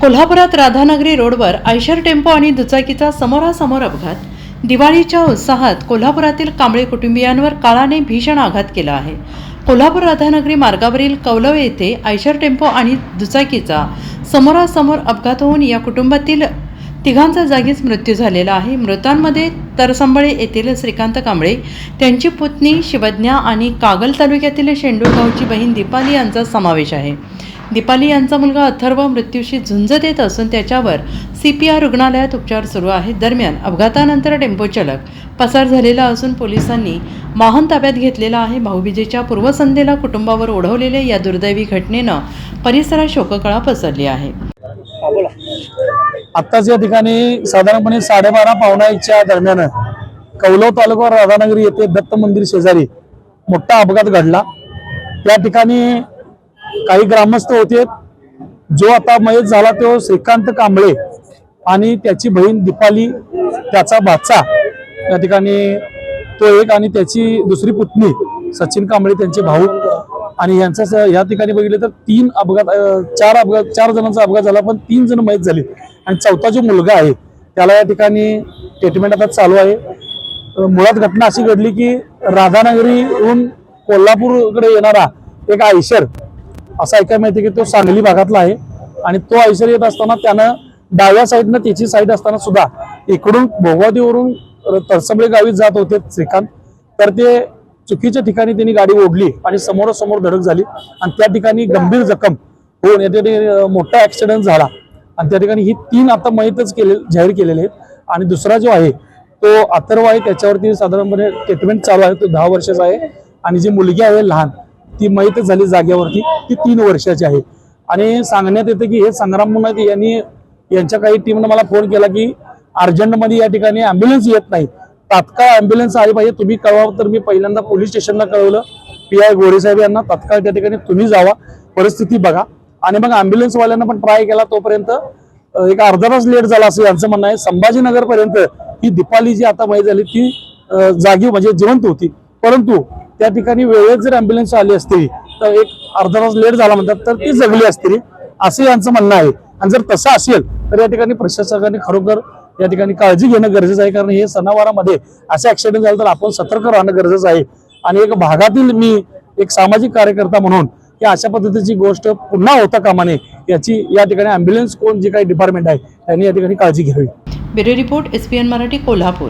कोल्हापुरात राधानगरी रोडवर Eicher tempo आणि दुचाकीचा समोरासमोर अपघात. दिवाळीच्या उत्साहात कोल्हापुरातील कांबळे कुटुंबियांवर काळाने भीषण आघात केला आहे. कोल्हापूर राधानगरी मार्गावरील कौलव येथे आयशर टेम्पो आणि दुचाकीचा समोरासमोर अपघात होऊन या कुटुंबातील तिघांचा जागीच मृत्यू झालेला आहे. मृतांमध्ये तरसंबळे येथील श्रीकांत कांबळे त्यांची पुतणी शिवज्ञा आणि कागल तालुक्यातील शेंडूर गावची बहीण दीपाली यांचा समावेश आहे. दीपाली यांचा मुलगा अथर्व मृत्यूशी झुंज देत असून त्याच्यावर सी पी आर रुग्णालयात उपचार सुरू आहेत. दरम्यान अपघातानंतर टेम्पो चालक पसार झालेला असून पोलिसांनी वाहन ताब्यात घेतलेला आहे. भाऊबीजेच्या पूर्वसंध्येला कुटुंबावर ओढवलेल्या या दुर्दैवी घटनेनं परिसरात शोककळा पसरली आहे. आत्ताच या ठिकाणी साधारणपणे साडेबारा पावणाईच्या दरम्यान कौलव तालुका राधानगरी येथे दत्त मंदिर शेजारी मोठा अपघात घडला. त्या ठिकाणी काही ग्रामस्थ होते. जो आता मयत झाला तो श्रीकांत कांबळे आणि त्याची बहीण दीपाली त्याचा भाचा. या ठिकाणी तो एक आणि त्याची दुसरी पुतणी सचिन कांबळे त्यांचे भाऊ. आणि यांचा स- या ठिकाणी बघितलं तर तीन अपघात चार अपघात चार जणांचा अपघात झाला पण तीन जण मयत झाले. आणि चौथा जो मुलगा आहे त्याला या ठिकाणी ट्रीटमेंट आता चालू आहे. मुळात घटना अशी घडली की राधानगरीहून कोल्हापूरकडे येणारा एक आयशर असं ऐकायला माहिती की तो सांगली भागातला आहे. आणि तो आयशर येत असताना त्यानं डाव्या साईडनं त्याची साईड असताना सुद्धा इकडून भोगावतीवरून तरसंबळे गावी जात होते श्रीकांत. तर ते चुकीच्या ठिकाणी त्यांनी गाडी ओढली आणि समोरासमोर धडक झाली. आणि त्या ठिकाणी गंभीर जखम होऊन या ठिकाणी मोठा ऍक्सिडेंट झाला. आणि त्या ठिकाणी ही तीन आता मयतच केले जाहीर केलेले आहेत. आणि दुसरा जो आहे तो अथर्व आहे. त्याच्यावरती साधारणपणे ट्रीटमेंट चालू आहे. तो दहा वर्षाचा आहे. आणि जी मुलगी आहे लहान. ती मयतच झाली जागेवरती ती तीन वर्षाची आहे. आणि सांगण्यात येतं की हे संग्राम मुनायत यांनी यांच्या काही टीमनं मला फोन केला की अर्जंटमध्ये या ठिकाणी ॲम्ब्युलन्स येत नाही. तात्काळ ॲम्ब्युलन्स आली पाहिजे. तुम्ही कळवा. तर मी पहिल्यांदा पोलीस स्टेशनला कळवलं. पी आय गोरेसाहेब यांना तात्काळ त्या ठिकाणी तुम्ही जावा. परिस्थिती बघा. आणि मग ॲम्ब्युलन्सवाल्यांना पण ट्राय केला तोपर्यंत एक अर्धा तास लेट झाला असं यांचं म्हणणं आहे. संभाजीनगर पर्यंत ही दिपाली जी आता माहीत झाली ती जागी म्हणजे जिवंत होती. परंतु त्या ठिकाणी वेळेत जर अँब्युलन्स आली असती तर एक अर्धा तास लेट झाला म्हणतात तर ती जगली असती असं यांचं म्हणणं आहे. आणि जर तसं असेल तर या ठिकाणी प्रशासकाने खरोखर या ठिकाणी काळजी घेणं गरजेचं आहे. कारण हे सणावारामध्ये असे ऍक्सिडेंट झाले तर आपण सतर्क राहणं गरजेचं आहे. आणि एक भागातील मी एक सामाजिक कार्यकर्ता म्हणून की अशा पद्धतीची गोष्ट पुन्हा होता कामा नये याची या ठिकाणी ॲम्ब्युलन्स कोण जे काही डिपार्टमेंट आहे त्यांनी या ठिकाणी काळजी घ्यावी. Bureau report S P N Marathi Kolhapur.